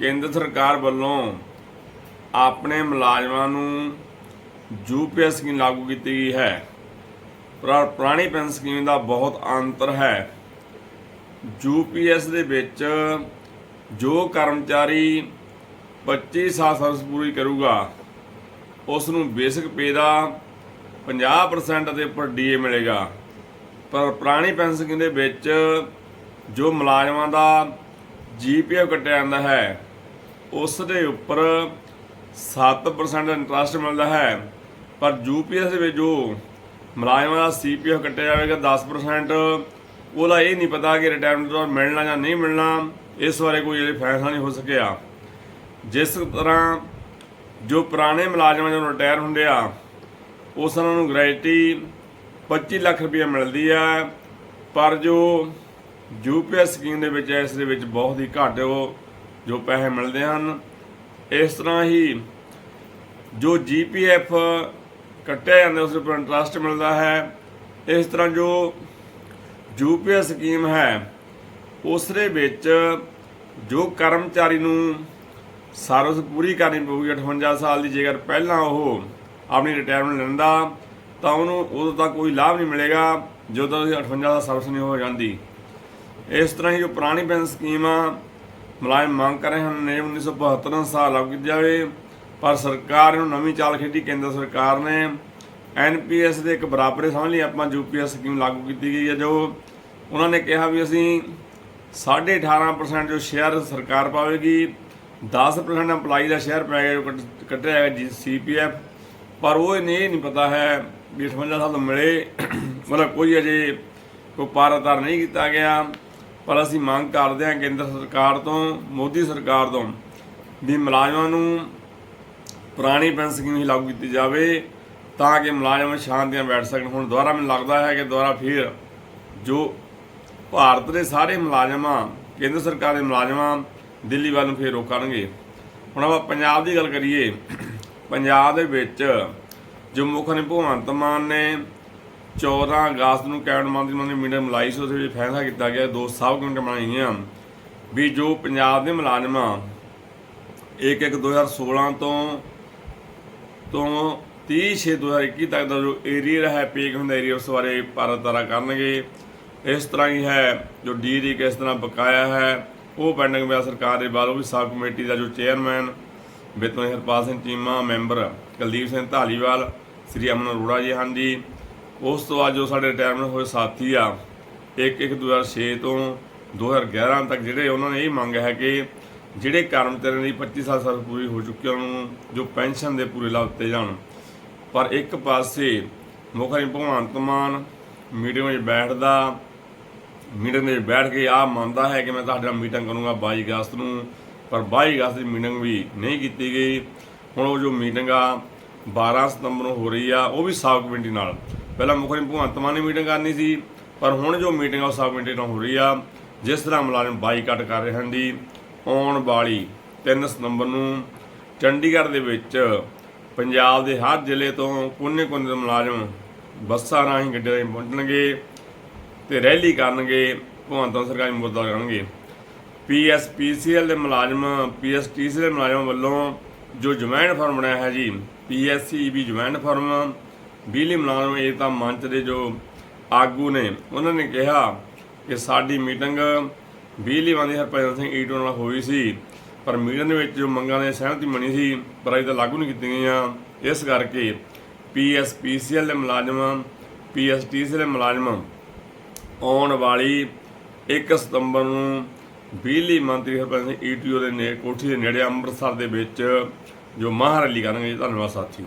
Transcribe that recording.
ਕੇਂਦਰ ਸਰਕਾਰ ਵੱਲੋਂ ਆਪਣੇ ਮੁਲਾਜ਼ਮਾਂ ਨੂੰ ਯੂਪੀਐਸ ਸਕੀਮ ਲਾਗੂ ਕੀਤੀ ਗਈ ਹੈ। ਪਰ ਪੁਰਾਣੀ ਪੈਨਸ਼ਨ ਸਕੀਮ ਦਾ ਬਹੁਤ ਅੰਤਰ ਹੈ। ਯੂਪੀਐਸ ਦੇ ਵਿੱਚ ਜੋ ਕਰਮਚਾਰੀ 25 ਸਾਲ ਸਰਵਿਸ ਪੂਰੀ ਕਰੂਗਾ, ਉਸ ਨੂੰ ਬੇਸਿਕ ਪੇ ਦਾ 50% ਦੇ ਉੱਪਰ ਡੀਏ ਮਿਲੇਗਾ। ਪਰ ਪੁਰਾਣੀ ਪੈਨਸ਼ਨ ਸਕੀਮ ਦੇ ਵਿੱਚ ਜੋ ਮੁਲਾਜ਼ਮਾਂ ਦਾ ਜੀਪੀਐਫ ਕੱਟਿਆ ਜਾਂਦਾ ਹੈ ਉਸ ਦੇ ਉੱਪਰ 7% ਇੰਟਰਸਟ ਮਿਲਦਾ ਹੈ। ਪਰ ਯੂਪੀਐਸ ਦੇ ਵਿੱਚ ਜੋ ਮੁਲਾਜ਼ਮਾਂ ਦਾ ਸੀਪੀਐਫ ਕੱਟਿਆ ਜਾਵੇਗਾ 10% ਉਹਦਾ ਇਹ ਨਹੀਂ ਪਤਾ ਕਿ ਰਿਟਾਇਰਮੈਂਟ ਤੋਂ ਮਿਲਣਾ ਜਾਂ ਨਹੀਂ ਮਿਲਣਾ। ਇਸ ਬਾਰੇ ਕੋਈ ਅਜੇ ਫੈਸਲਾ ਨਹੀਂ ਹੋ ਸਕਿਆ। ਜਿਸ ਤਰ੍ਹਾਂ ਜੋ ਪੁਰਾਣੇ ਮੁਲਾਜ਼ਮ ਜਦੋਂ ਰਿਟਾਇਰ ਹੁੰਦੇ ਆ, ਉਸ ਉਹਨਾਂ ਨੂੰ ਗ੍ਰੈਜੂਟੀ 25 ਲੱਖ ਰੁਪਏ ਮਿਲਦੀ ਆ। ਪਰ ਜੋ ਯੂਪੀਐਸ ਸਕੀਮ ਦੇ ਵਿੱਚ ਇਸ ਦੇ ਵਿੱਚ ਬਹੁਤ ਹੀ ਘੱਟ ਉਹ ਜੋ ਪੈਸੇ ਮਿਲਦੇ ਹਨ। ਇਸ ਤਰ੍ਹਾਂ ਹੀ ਜੋ ਜੀਪੀਐਫ ਕੱਟਿਆ ਜਾਂਦਾ, ਉਸ ਉੱਪਰ ਇੰਟਰਸਟ ਮਿਲਦਾ ਹੈ। ਇਸ ਤਰ੍ਹਾਂ ਜੋ ਯੂਪੀਐਸ ਸਕੀਮ ਹੈ ਉਸ ਦੇ ਵਿੱਚ ਜੋ ਕਰਮਚਾਰੀ ਨੂੰ ਸਰਵਿਸ ਪੂਰੀ ਕਰਨੀ ਪਊਗੀ 58 ਸਾਲ ਦੀ, ਜੇਕਰ ਪਹਿਲਾਂ ਉਹ ਆਪਣੀ ਰਿਟਾਇਰਮੈਂਟ ਲੈਂਦਾ, ਤਾਂ ਉਹਨੂੰ ਉਦੋਂ ਤੱਕ ਕੋਈ ਲਾਭ ਨਹੀਂ ਮਿਲੇਗਾ, ਜਦੋਂ ਤੱਕ 58 ਸਾਲ ਸਰਵਿਸ ਨਹੀਂ ਹੋ ਜਾਂਦੀ। ਇਸ ਤਰ੍ਹਾਂ ਹੀ ਜੋ ਪੁਰਾਣੀ ਪੈਨਸ਼ਨ ਸਕੀਮ ਆ ਮੁਲਾਜ਼ਮ ਮੰਗ ਕਰ ਰਹੇ ਹਨ ਨੇ 1972 ਅਨੁਸਾਰ ਲਾਗੂ ਕੀਤਾ ਜਾਵੇ, ਪਰ ਸਰਕਾਰ ਨੂੰ ਨਵੀਂ ਚਾਲ ਖੇਡੀ ਕੇਂਦਰ ਸਰਕਾਰ ਨੇ। ਐਨਪੀਐਸ ਦੇ ਇੱਕ ਬਰਾਬਰੇ ਸਮਝ ਲਈ ਆਪਾਂ ਯੂਪੀਐਸ ਸਕੀਮ ਲਾਗੂ ਕੀਤੀ ਗਈ ਹੈ, ਜੋ ਉਹਨਾਂ ਨੇ ਕਿਹਾ ਵੀ ਅਸੀਂ 18.5% ਜੋ ਸ਼ੇਅਰ ਸਰਕਾਰ ਪਾਵੇਗੀ 10% EMPLOYE ਦਾ ਸ਼ੇਅਰ ਪਏਗਾ ਜੋ ਕੱਟ- ਕੱਟਿਆ ਜਾਏਗਾ ਜੀ ਸੀਪੀਐਫ ਪਰ ਉਹ ਇਹ ਨਹੀਂ ਪਤਾ ਹੈ ਵੀ 58 ਸਾਲ ਮਿਲੇ, ਮਤਲਬ ਕੋਈ ਅਜੇ ਕੋਈ ਪਾਰਤਰ ਨਹੀਂ ਕੀਤਾ ਗਿਆ। ਪਰ ਅਸੀਂ ਮੰਗ ਕਰਦੇ ਹਾਂ ਕੇਂਦਰ ਸਰਕਾਰ ਤੋਂ, ਮੋਦੀ ਸਰਕਾਰ ਤੋਂ, ਵੀ ਮੁਲਾਜ਼ਮਾਂ ਨੂੰ ਪੁਰਾਣੀ ਪੈਨਸ਼ਨ ਸਕੀਮ ਹੀ ਲਾਗੂ ਕੀਤੀ ਜਾਵੇ ਤਾਂ ਕਿ ਮੁਲਾਜ਼ਮ ਸ਼ਾਂਤੀਆਂ ਬੈਠ ਸਕਣ। ਹੁਣ ਦੁਬਾਰਾ ਮੈਨੂੰ ਲੱਗਦਾ ਹੈ ਕਿ ਦੁਬਾਰਾ ਫਿਰ ਜੋ ਭਾਰਤ ਦੇ ਸਾਰੇ ਮੁਲਾਜ਼ਮਾਂ, ਕੇਂਦਰ ਸਰਕਾਰ ਦੇ ਮੁਲਾਜ਼ਮਾਂ ਦਿੱਲੀ ਵੱਲ ਨੂੰ ਫੇਰ ਰੋਕਣਗੇ। ਹੁਣ ਆਪਾਂ ਪੰਜਾਬ ਦੀ ਗੱਲ ਕਰੀਏ, ਪੰਜਾਬ ਦੇ ਵਿੱਚ ਜੋ ਮੁੱਖ ਨੇ ਭਗਵੰਤ ਮਾਨ ਨੇ 14 ਅਗਸਤ ਨੂੰ ਕੈਬਨਿਟ ਮੰਤਰੀ ਮੰਤਰੀ ਮੀਟਿੰਗ ਮਲਾਈ ਸੀ ਉਸ ਵਿੱਚ ਫੈਸਲਾ ਕੀਤਾ ਗਿਆ। ਦੋ ਸਭ ਕਮੇਟੀਆਂ ਬਣਾਈਆਂ। ਵੀ ਜੋ ਪੰਜਾਬ ਦੇ ਮੁਲਾਜ਼ਮਾਂ 1 1 2016 ਤੋਂ ਤੋਂ 30 6 2021 ਤੱਕ ਦਾ ਜੋ ਏਰੀਆ ਹੈ, ਪੇਕ ਹੁੰਦਾ ਏਰੀਆ ਉਸ ਬਾਰੇ ਪਾਰਤਾਰਾ ਕਰਨਗੇ। ਇਸ ਤਰ੍ਹਾਂ ਹੀ ਹੈ, ਜੋ ਡੀ ਦੀ ਕਿਸ ਤਰ੍ਹਾਂ ਬਕਾਇਆ ਹੈ, ਉਹ ਪੈਂਡਿੰਗ ਪਿਆ ਸਰਕਾਰ ਦੇ ਵੱਲੋਂ ਵੀ ਸਬ ਕਮੇਟੀ ਦਾ ਜੋ ਚੇਅਰਮੈਨ ਬਿਤਨ ਹਰਪਾਲ ਸਿੰਘ ਚੀਮਾ, ਮੈਂਬਰ ਕੁਲਦੀਪ ਸਿੰਘ ਢਾਲੀਵਾਲ ਸ੍ਰੀ ਅਮਨ ਅਰੋੜਾ ਜੀ ਹਨ ਜੀ ਉਸ ਤੋਂ ਬਾਅਦ ਜੋ ਸਾਡੇ ਰਿਟਾਇਰਮੈਂਟ ਹੋਏ ਸਾਥੀ ਆ 1 1 2006 ਤੋਂ 2011 ਤੱਕ ਜਿਹੜੇ ਉਹਨਾਂ ਨੇ ਇਹ ਮੰਗ ਹੈ ਕਿ ਜਿਹੜੇ ਕਰਮਚਾਰੀਆਂ ਦੀ 25 ਸਾਲ ਸਰਵਿਸ ਪੂਰੀ ਹੋ ਚੁੱਕੀ ਉਹਨਾਂ ਨੂੰ ਜੋ ਪੈਨਸ਼ਨ ਦੇ ਪੂਰੇ ਲਾਭ ਦਿੱਤੇ ਜਾਣ। ਪਰ ਇੱਕ ਪਾਸੇ ਮੁੱਖ ਮੰਤਰੀ ਭਗਵੰਤ ਮਾਨ ਮੀਟਿੰਗ ਵਿੱਚ ਬੈਠਦਾ, ਮੀਟਿੰਗ ਵਿੱਚ ਬੈਠ ਕੇ ਆ ਮੰਨਦਾ ਹੈ ਕਿ ਮੈਂ ਤੁਹਾਡੇ ਨਾਲ ਮੀਟਿੰਗ ਕਰੂੰਗਾ 22 ਅਗਸਤ ਨੂੰ, ਪਰ 22 ਅਗਸਤ ਦੀ ਮੀਟਿੰਗ ਵੀ ਨਹੀਂ ਕੀਤੀ ਗਈ। ਹੁਣ ਉਹ ਜੋ ਮੀਟਿੰਗ ਆ 12 ਸਤੰਬਰ ਨੂੰ ਹੋ ਰਹੀ ਆ, ਉਹ ਵੀ ਸਾਬ ਕਮੇਟੀ ਨਾਲ। ਪਹਿਲਾਂ ਮੁੱਖ ਮੰਤਰੀ ਭਗਵੰਤ ਮਾਨ ਨੇ ਮੀਟਿੰਗ ਕਰਨੀ ਸੀ, ਪਰ ਹੁਣ ਜੋ ਮੀਟਿੰਗ ਆ ਉਹ ਸਾਬ ਕਮੇਟੀ ਨਾਲ ਹੋ ਰਹੀ ਆ। ਜਿਸ ਤਰ੍ਹਾਂ ਮੁਲਾਜ਼ਮ ਬਾਈਕਾਟ ਕਰ ਰਹੇ ਹਨ ਦੀ ਆਉਣ ਵਾਲੀ 3 ਸਤੰਬਰ ਨੂੰ ਚੰਡੀਗੜ੍ਹ ਦੇ ਵਿੱਚ ਪੰਜਾਬ ਦੇ ਹਰ ਜ਼ਿਲ੍ਹੇ ਤੋਂ ਕੋਨੇ-ਕੋਨੇ ਦੇ ਮੁਲਾਜ਼ਮ ਬੱਸਾਂ ਰਾਹੀਂ ਗੱਡੀਆਂ ਰਾਹੀਂ ਪਹੁੰਚਣਗੇ ਤੇ ਰੈਲੀ ਕਰਨਗੇ, ਭਗਵੰਤ ਮਾਨ ਸਰਕਾਰ ਨੂੰ ਮੁੱਦਾ ਕਰਨਗੇ। ਪੀਐਸਪੀਸੀਐਲ ਦੇ ਮੁਲਾਜ਼ਮ ਪੀਐਸਟੀਸੀ ਦੇ ਮੁਲਾਜ਼ਮਾਂ ਵੱਲੋਂ ਜੋ ਜੁਆਇੰਟ ਫਾਰਮ ਬਣਾਇਆ ਹੈ ਜੀ ਪੀਐਸਸੀਬੀ ਜੁਆਇੰਟ ਫਾਰਮ ਬਿਜਲੀ ਮੁਲਾਜ਼ਮ ਏਕਤਾ ਮੰਚ ਦੇ ਜੋ ਆਗੂ ਨੇ, ਉਹਨਾਂ ਨੇ ਕਿਹਾ ਕਿ ਸਾਡੀ ਮੀਟਿੰਗ ਬਿਜਲੀ ਮੰਤਰੀ ਹਰਭਜਨ ਸਿੰਘ ਈਟੋ ਨਾਲ ਹੋਈ ਸੀ, ਪਰ ਮੀਟਿੰਗ ਦੇ ਵਿੱਚ ਜੋ ਮੰਗਾਂ ਨੇ ਸਹਿਮਤੀ ਬਣੀ ਸੀ, ਪਰ ਅਜੇ ਤਾਂ ਲਾਗੂ ਨਹੀਂ ਕੀਤੀਆਂ ਗਈਆਂ। ਇਸ ਕਰਕੇ ਪੀਐਸਪੀਸੀਐਲ ਦੇ ਮੁਲਾਜ਼ਮ ਪੀਐਸਟੀਸੀ ਦੇ ਮੁਲਾਜ਼ਮ ਆਉਣ ਵਾਲੀ 1 ਸਤੰਬਰ ਨੂੰ ਬਿਜਲੀ ਮੰਤਰੀ ਹਰਭਜਨ ਸਿੰਘ ਈਟੀਓ ਦੇ ਨੇ ਕੋਠੀ ਦੇ ਨੇੜੇ ਅੰਮ੍ਰਿਤਸਰ ਦੇ ਵਿੱਚ ਜੋ ਮਹਾਂ ਰੈਲੀ ਕਰਨਗੇ। ਧੰਨਵਾਦ ਸਾਥੀਓ।